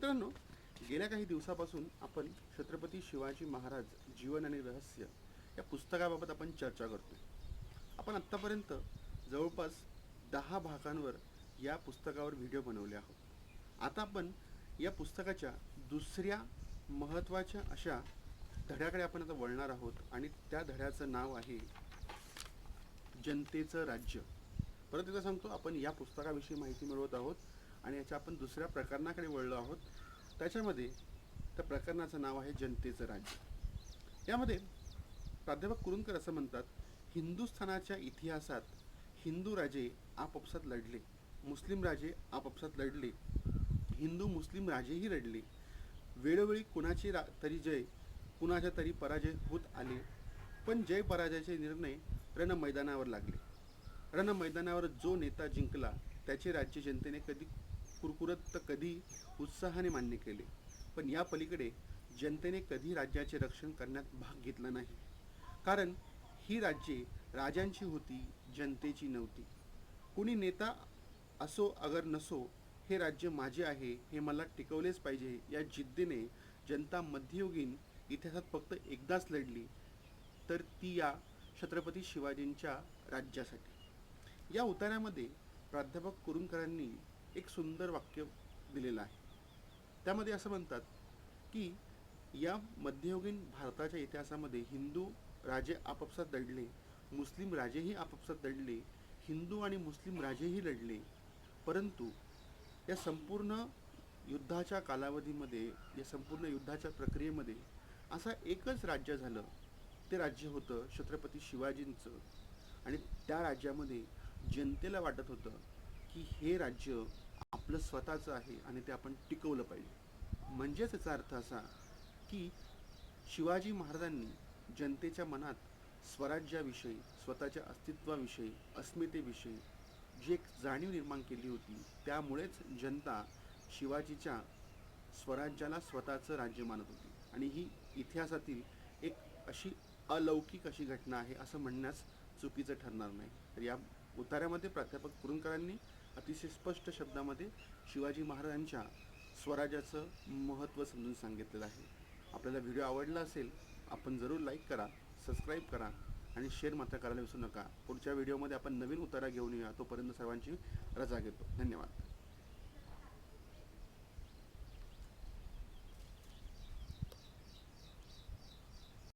मित्रांनो गेल्या काही दिवसापासून आपण छत्रपती शिवाजी महाराज जीवन आणि रहस्य या पुस्तकाबाबत आपण चर्चा करतो आपण आत्तापर्यंत जवळपास दहा भागांवर या पुस्तकावर व्हिडिओ बनवले आहोत. आता आपण या पुस्तकाच्या दुसऱ्या महत्त्वाच्या अशा धड्याकडे आपण आता वळणार आहोत आणि त्या धड्याचं नाव आहे जनतेचं राज्य. परत एकदा सांगतो आपण या पुस्तकाविषयी माहिती मिळवत आहोत. आणि याच्या आपण दुसऱ्या प्रकरणाकडे वळलो आहोत. त्याच्यामध्ये त्या प्रकरणाचं नाव आहे जनतेचं राज्य. यामध्ये प्राध्यापक कुरुंकर असं म्हणतात हिंदुस्थानाच्या इतिहासात हिंदू राजे आपापसात लढले मुस्लिम राजे आपापसात लढले हिंदू मुस्लिम राजेही लढले. वेळोवेळी कुणाची रा तरी जय कुणाच्या तरी पराजय होत आले पण जय पराजयाचे निर्णय रण मैदानावर लागले. रण मैदानावर जो नेता जिंकला त्याचे राज्य जनतेने कधी कुरकुरत तर कधी उत्साहाने मान्य केले पण या पलीकडे जनतेने कधी राज्याचे रक्षण करण्यात भाग घेतला नाही. कारण ही राज्ये राजांची होती जनतेची नव्हती. कुणी नेता असो अगर नसो हे राज्य माझे आहे हे मला टिकवलेच पाहिजे या जिद्दीने जनता मध्ययुगीन इतिहासात फक्त एकदाच लढली तर ती या छत्रपती शिवाजींच्या राज्यासाठी. या उतारामध्ये प्राध्यापक कुरुंकरांनी एक सुंदर वाक्य दिलेलं आहे. त्यामध्ये असं म्हणतात की या मध्ययुगीन भारताच्या इतिहासामध्ये हिंदू राजे आपापसात दडले मुस्लिम राजेही आपापसात दडले हिंदू आणि मुस्लिम राजेही लढले. परंतु या संपूर्ण युद्धाच्या कालावधीमध्ये या संपूर्ण युद्धाच्या प्रक्रियेमध्ये असा एकच राज्य झालं. ते राज्य होतं छत्रपती शिवाजींचं. आणि त्या राज्यामध्ये जनतेला वाटत होतं की हे राज्य आपलं स्वतःचं आहे आणि ते आपण टिकवलं पाहिजे. म्हणजेच याचा अर्थ असा की शिवाजी महाराजांनी जनतेच्या मनात स्वराज्याविषयी स्वतःच्या अस्तित्वाविषयी अस्मितेविषयी जी एक जाणीव निर्माण केली होती त्यामुळेच जनता शिवाजीच्या स्वराज्याला स्वतःचं राज्य मानत होती. आणि ही इतिहासातील एक अशी अलौकिक अशी घटना आहे असं म्हणण्यास चुकीचं ठरणार नाही. तर या उतार्यामध्ये प्राध्यापक कुरुंकरांनी अतिशय स्पष्ट शब्दामध्ये शिवाजी महाराजांच्या स्वराज्याचं महत्त्व समजून सांगितलेलं आहे. आपल्याला व्हिडिओ आवडला असेल आपण जरूर लाईक करा सबस्क्राईब करा आणि शेअर मात्र करायला विसरू नका. पुढच्या व्हिडिओमध्ये आपण नवीन उतारा घेऊन येऊया. तोपर्यंत सर्वांची रजा घेतो. धन्यवाद.